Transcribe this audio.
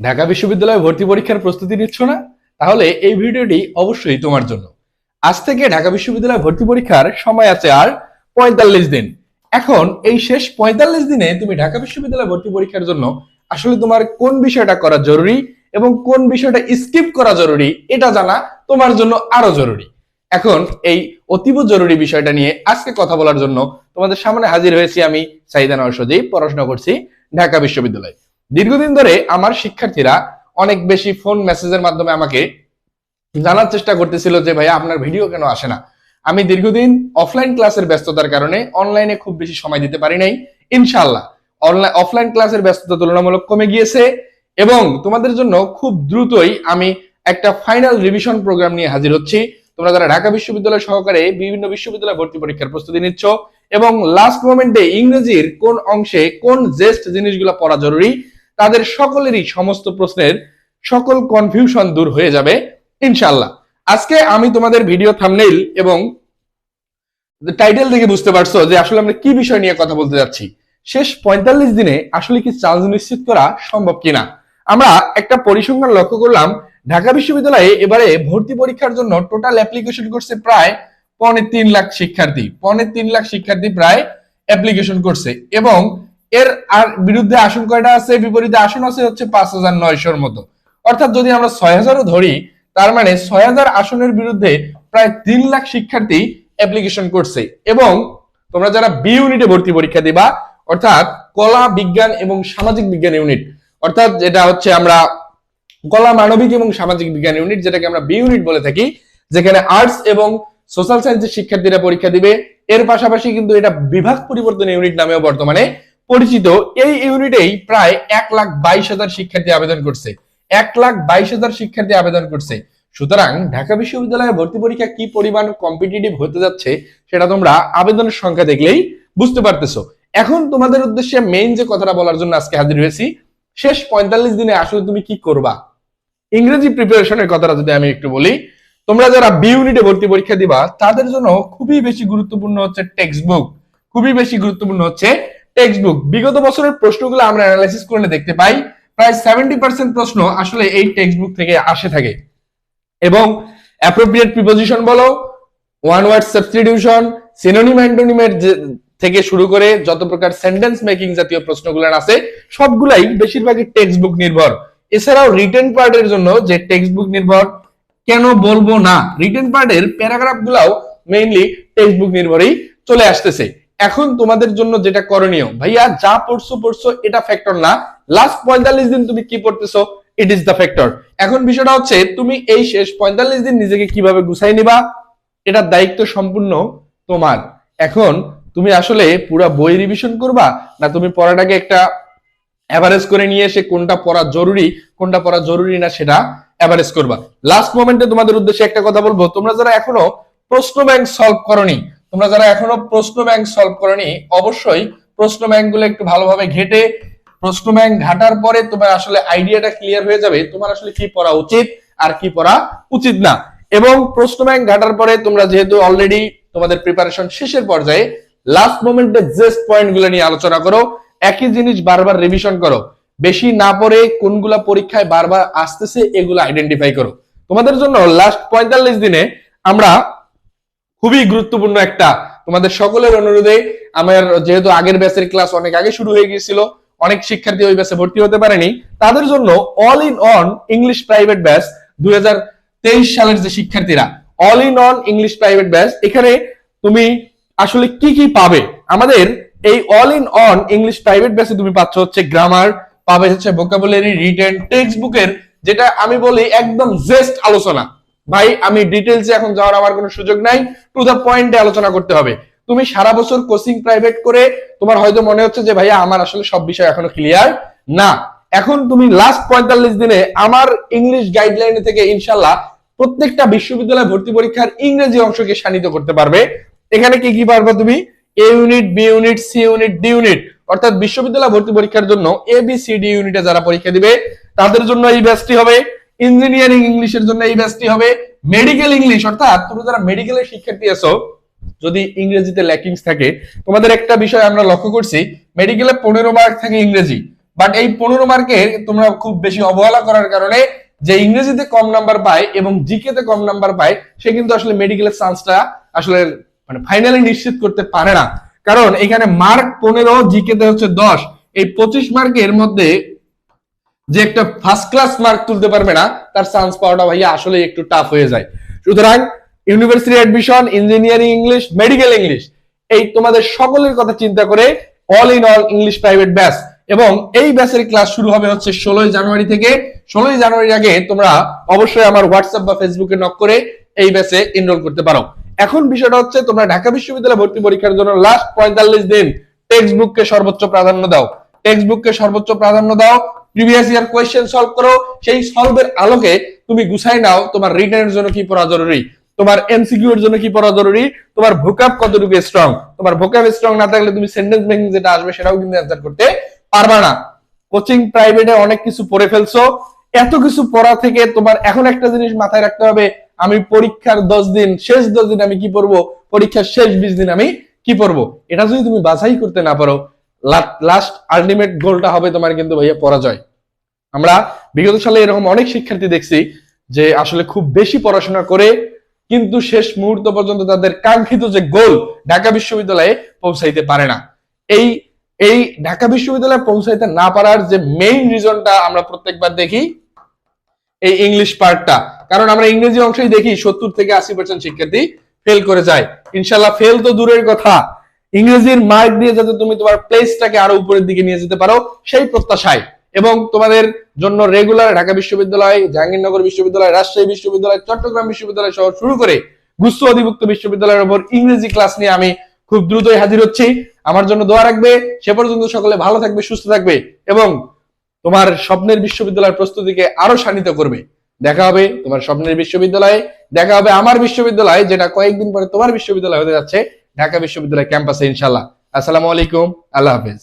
ঢাকা বিশ্ববিদ্যালয়ে ভর্তি পরীক্ষার প্রস্তুতি নিচ্ছ না? তাহলে এই ভিডিওটি অবশ্যই তোমার জন্য। আজ থেকে ঢাকা বিশ্ববিদ্যালয়ে ভর্তি পরীক্ষার সময় আছে আর পঁয়তাল্লিশ দিন। এখন এই শেষ পঁয়তাল্লিশ দিনে তুমি ঢাকা বিশ্ববিদ্যালয়ে ভর্তি পরীক্ষার জন্য আসলে তোমার কোন বিষয়টা করা জরুরি এবং কোন বিষয়টা স্কিপ করা জরুরি এটা জানা তোমার জন্য আরও জরুরি। এখন এই অতীব জরুরি বিষয়টা নিয়ে আজকে কথা বলার জন্য তোমাদের সামনে হাজির হয়েছি আমি সাইদান সজীব পড়াশোনা করছি ঢাকা বিশ্ববিদ্যালয়। দীর্ঘদিন ধরে আমার শিক্ষার্থীরা অনেক বেশি ফোন মেসেজের মাধ্যমে আমাকে জানার চেষ্টা করতেছিল যে, ভাইয়া, আপনার ভিডিও কেন আসে না? আমি দীর্ঘদিন অফলাইন ক্লাসের ব্যস্ততার কারণে অনলাইনে খুব বেশি সময় দিতে পারি নাই। ইনশাল্লাহ অনলাইন অফলাইন ক্লাসের ব্যস্ততা তুলনামূলক কমে গিয়েছে এবং তোমাদের জন্য খুব দ্রুতই আমি একটা ফাইনাল রিভিশন প্রোগ্রাম নিয়ে হাজির হচ্ছি। তোমরা যারা ঢাকা বিশ্ববিদ্যালয় সহকারে বিভিন্ন বিশ্ববিদ্যালয় ভর্তি পরীক্ষার প্রস্তুতি নিচ্ছ এবং লাস্ট মোমেন্টে ইংরেজির কোন অংশে কোন জেস্ট জিনিসগুলো পড়া জরুরি তাদের সকলেরই সমস্ত প্রশ্নের সকল কনফিউশন দূর হয়ে যাবে ইনশাল্লাহ আজকে আমি তোমাদের ভিডিও থামনেইল এবং টাইটেল দেখে বুঝতে পারছ যে আসলে আমরা কি বিষয় নিয়ে কথা বলতে যাচ্ছি। শেষ পঁয়তাল্লিশ দিনে আসলে কি চান্স নিশ্চিত করা সম্ভব কিনা? আমরা একটা পরিসংখ্যান লক্ষ্য করলাম, ঢাকা বিশ্ববিদ্যালয়ে এবারে ভর্তি পরীক্ষার জন্য টোটাল অ্যাপ্লিকেশন করছে প্রায় পৌনে তিন লাখ শিক্ষার্থী, পৌনে তিন লাখ শিক্ষার্থী প্রায় অ্যাপ্লিকেশন করছে এবং এর আর বিরুদ্ধে আসন কয়টা আছে? বিপরীতে আসন আছে হচ্ছে পাঁচ হাজার নয়শোর মতো। অর্থাৎ যদি আমরা ছয় হাজারও ধরি, তার মানে ছয় হাজার আসনের বিরুদ্ধে প্রায় তিন লাখ শিক্ষার্থী অ্যাপ্লিকেশন করছে। এবং তোমরা যারা বি ইউনিটে ভর্তি পরীক্ষা দিবা, অর্থাৎ কলা, বিজ্ঞান এবং সামাজিক বিজ্ঞান ইউনিট অর্থাৎ যেটা হচ্ছে আমরা কলা, মানবিক এবং সামাজিক বিজ্ঞান ইউনিট যেটাকে আমরা বি ইউনিট বলে থাকি, যেখানে আর্টস এবং সোশ্যাল সায়েন্সের শিক্ষার্থীরা পরীক্ষা দিবে। এর পাশাপাশি কিন্তু এটা বিভাগ পরিবর্তন ইউনিট নামেও বর্তমানে পরিচিত এই ইউনিটেই প্রায় এক লাখ বাইশ হাজার শিক্ষার্থী আবেদন করছে। এক লাখ বাইশ হাজার শিক্ষার্থী আবেদন করছে। সুতরাং ঢাকা বিশ্ববিদ্যালয়ে ভর্তি পরীক্ষা কি পরিমাণ কম্পিটিটিভ হতে যাচ্ছে সেটা তোমরা আবেদনের সংখ্যা দেখলেই বুঝতে পারতেছো। এখন তোমাদের উদ্দেশ্যে মেইন যে কথাটা বলার জন্য আজকে হাজির হয়েছি, শেষ পঁয়তাল্লিশ দিনে আসলে তুমি কি করবা? ইংরেজি প্রিপারেশনের কথাটা যদি আমি একটু বলি, তোমরা যারা বি ইউনিটে ভর্তি পরীক্ষা দিবা, তাদের জন্য খুবই বেশি গুরুত্বপূর্ণ হচ্ছে টেক্সট বুক খুবই বেশি গুরুত্বপূর্ণ হচ্ছে টেক্সট বুক বিগত বছরের প্রশ্নগুলো আমরা অ্যানালাইসিস করলে দেখতে পাই। প্রায় সেভেন্টি পার্সেন্ট প্রশ্ন আসলে এই টেক্সট বুক থেকে আসে থাকে। এবং অ্যাপ্রোপ্রিয়েট প্রিপোজিশন বলো ওয়ান ওয়ার্ড সাবস্টিটিউশন সিনোনিম অ্যান্টোনিমের থেকে শুরু করে যত প্রকার সেন্টেন্স মেকিং জাতীয় প্রশ্নগুলো আছে, সবগুলাই বেশিরভাগই টেক্সট বুক নির্ভর। এছাড়াও রিটেন পার্টের জন্য যে টেক্সট বুক নির্ভর, কেন বলব না রিটেন পার্টের প্যারাগ্রাফ গুলাও মেইনলি টেক্সট বুক নির্ভরই চলে আসতেছে। এখন তোমাদের জন্য যেটা করণীয়, ভাইয়া যা পড়ছো পড়ছো, এটা ফ্যাক্টর না। লাস্ট পঁয়তাল্লিশ দিন তুমি কি পড়তেছো? ইট ইজ দ্য ফ্যাক্টর এখন বিষয়টা হচ্ছে, তুমি এই শেষ পঁয়তাল্লিশ দিন নিজেকে কীভাবে গুছাই নিবা? এটার দায়িত্ব সম্পূর্ণ তোমার। এখন তুমি আসলে পুরো বই রিভিশন করবা, না তুমি পড়াটাকে একটা অ্যাভারেজ করে নিয়ে এসে কোনটা পড়া জরুরি, কোনটা পড়া জরুরি না সেটা অ্যাভারেজ করবা। লাস্ট মোমেন্টে তোমাদের উদ্দেশ্যে একটা কথা বলব, তোমরা যারা এখনও প্রশ্ন ব্যাংক সলভ করনি তোমরা যারা এখনও প্রশ্ন ব্যাংক সলভ করনি, অবশ্যই প্রশ্ন ব্যাংকগুলো একটু ভালোভাবে ঘেটে, প্রশ্ন ব্যাংক ঘাটার পরে তোমার আসলে আইডিয়াটা ক্লিয়ার হয়ে যাবে, তোমার আসলে কি পড়া উচিত আর কি পড়া উচিত না। এবং প্রশ্ন ব্যাংক ঘাটার পরে তোমরা যেহেতু অলরেডি তোমাদের প্রিপারেশন শেষের পর্যায়ে লাস্ট মোমেন্টে জেস্ট পয়েন্টগুলো নিয়ে আলোচনা করো, একই জিনিস বারবার রিভিশন করো। বেশি না পড়ে কোনগুলা পরীক্ষায় বারবার আসতেছে, এগুলো আইডেন্টিফাই করো। তোমাদের জন্য লাস্ট পঁয়তাল্লিশ দিনে আমরা খুবই গুরুত্বপূর্ণ একটা তোমাদের সকলের অনুরোধে। আমার যেহেতু আগের ব্যাচের ক্লাস অনেক আগে শুরু হয়ে গিয়েছিল, অনেক শিক্ষার্থী ওই ব্যাচে ভর্তি হতে পারেনি। তাদের জন্য all in one English private batch দুই হাজার তেইশ সালের যে শিক্ষার্থীরা all in one English private batch এখানে তুমি আসলে কি কি পাবে? আমাদের এই all in one English private ব্যাচে তুমি পাচ্ছ হচ্ছে গ্রামার পাবে হচ্ছে ভোকাবুলারি রিটেন টেক্সট বুকের যেটা আমি বলি একদম জেস্ট আলোচনা। ভাই, আমি ডিটেলসে এখন যাওয়ার আমার কোনো সুযোগ নাই। টু দ্য পয়েন্টে আলোচনা করতে হবে। তুমি সারা বছর কোচিং প্রাইভেট করে তোমার হয়তো মনে হচ্ছে যে, ভাইয়া, আমার আসলে সব বিষয় এখনও ক্লিয়ার না। এখন তুমি লাস্ট পঁয়তাল্লিশ দিনে আমার ইংলিশ গাইডলাইন থেকে ইনশাল্লাহ প্রত্যেকটা বিশ্ববিদ্যালয় ভর্তি পরীক্ষার ইংরেজি অংশকে শানিত করতে পারবে। এখানে কি কি পারবে তুমি? A unit B unit C unit D unit অর্থাৎ বিশ্ববিদ্যালয় ভর্তি পরীক্ষার জন্য এ বি সি ডি ইউনিটে যারা পরীক্ষা দিবে, তাদের জন্য এই ব্যাচটি হবে। ইঞ্জিনিয়ারিং ইংলিশের জন্য এই ব্যাচটি হবে মেডিকেল ইংলিশ অর্থাৎ তুমি যারা মেডিকেলের শিক্ষার্থী আছো যদি ইংরেজিতে ল্যাকিংস থাকে, তোমাদের একটা বিষয় আমরা লক্ষ্য করছি মেডিকেলে পনেরো মার্ক থাকে ইংরেজি বাট এই পনেরো মার্কের তোমরা খুব বেশি অবহেলা করার কারণে যে ইংরেজিতে কম নাম্বার পায় এবং জিকে তে কম নাম্বার পায়, সে কিন্তু আসলে মেডিকেলের চান্সটা আসলে মানে ফাইনালি নিশ্চিত করতে পারে না। কারণ এখানে মার্ক পনেরো জিকে তে হচ্ছে দশ, এই পঁচিশ মার্কের মধ্যে যে একটা ফার্স্ট ক্লাস মার্ক তুলতে পারবে না, তার চান্স পাওয়াটা ভাইয়া আসলে একটু টাফ হয়ে যায়। সুতরাং university admission engineering English medical English এই তোমাদের সকলের কথা চিন্তা করে all in all English private batch এবং এই ব্যাচের ক্লাস শুরু হবে হচ্ছে ষোলোই জানুয়ারি থেকে। ষোলোই জানুয়ারির আগে তোমরা অবশ্যই আমার হোয়াটসঅ্যাপ বা ফেসবুকে নক করে এই ব্যাচে এনরোল করতে পারো। এখন বিষয়টা হচ্ছে, তোমরা ঢাকা বিশ্ববিদ্যালয়ে ভর্তি পরীক্ষার জন্য লাস্ট পঁয়তাল্লিশ দিন টেক্সট বুককে সর্বোচ্চ প্রাধান্য দাও। টেক্সট বুককে সর্বোচ্চ প্রাধান্য দাও। প্রিভিয়াস ইয়ার কোয়েশ্চেন সলভ করো, সেই সলভের আলোকে তুমি গুছাই নাও তোমার রিটার্নের জন্য কি পড়া জরুরি, তোমার এমসিকিউ এর জন্য কি পড়া জরুরি, তোমার ভোকাপ কতটুকু স্ট্রং তোমার ভোকাপ স্ট্রং না থাকলে তুমি সেন্টেন্স মেকিং যেটা আসবে সেটাও কিন্তু অ্যান্সার করতে পারবা না। কোচিং প্রাইভেটে অনেক কিছু পড়ে ফেলছো, এত কিছু পড়া থেকে তোমার এখন একটা জিনিস মাথায় রাখতে হবে, আমি পরীক্ষার দশ দিন, শেষ দশ দিন আমি কি পড়ব, পরীক্ষার শেষ বিশ দিন আমি কি পড়ব, এটা যদি তুমি বাছাই করতে না পারো লাস্ট আলটিমেট গোলটা হবে তোমার কিন্তু ভাইয়া পরাজয়। আমরা বিগত সালে এরকম অনেক শিক্ষার্থী দেখছি যে আসলে খুব বেশি পড়াশোনা করে কিন্তু শেষ মুহূর্ত পর্যন্ত তাদের কাঙ্ক্ষিত যে গোল ঢাকা বিশ্ববিদ্যালয়ে পৌঁছাইতে পারে না। এই এই ঢাকা বিশ্ববিদ্যালয়ে পৌঁছাইতে না পারার যে মেইন রিজনটা আমরা প্রত্যেকবার দেখি, এই ইংলিশ পার্টটা কারণ আমরা ইংরেজি অংশেই দেখি সত্তর থেকে আশি পার্সেন্ট শিক্ষার্থী ফেল করে যায়। ইনশাল্লাহ ফেল তো দূরের কথা। ইংরেজির মার্ক দিয়ে যাতে তুমি তোমার প্লেসটাকে আরও উপরের দিকে নিয়ে যেতে পারো, সেই প্রত্যাশায়। এবং তোমাদের জন্য রেগুলার ঢাকা বিশ্ববিদ্যালয়, জাহাঙ্গীরনগর বিশ্ববিদ্যালয়, রাজশাহী বিশ্ববিদ্যালয়, চট্টগ্রাম বিশ্ববিদ্যালয় সহ শুরু করে গুচ্ছ অধিভুক্ত বিশ্ববিদ্যালয়ের উপর ইংরেজি ক্লাস নিয়ে আমি খুব দ্রুতই হাজির হচ্ছি। আমার জন্য দোয়া রাখবে। সে পর্যন্ত সকলে ভালো থাকবে, সুস্থ থাকবে এবং তোমার স্বপ্নের বিশ্ববিদ্যালয়ের প্রস্তুতিকে আরও শানিত করবে। দেখা হবে তোমার স্বপ্নের বিশ্ববিদ্যালয়ে। দেখা হবে আমার বিশ্ববিদ্যালয়, যেটা কয়েকদিন পরে তোমার বিশ্ববিদ্যালয় হতে যাচ্ছে। ঢাকা বিশ্ববিদ্যালয় ক্যাম্পাসে ইনশাল্লাহ আসসালামু আলাইকুম আল্লাহ হাফিজ।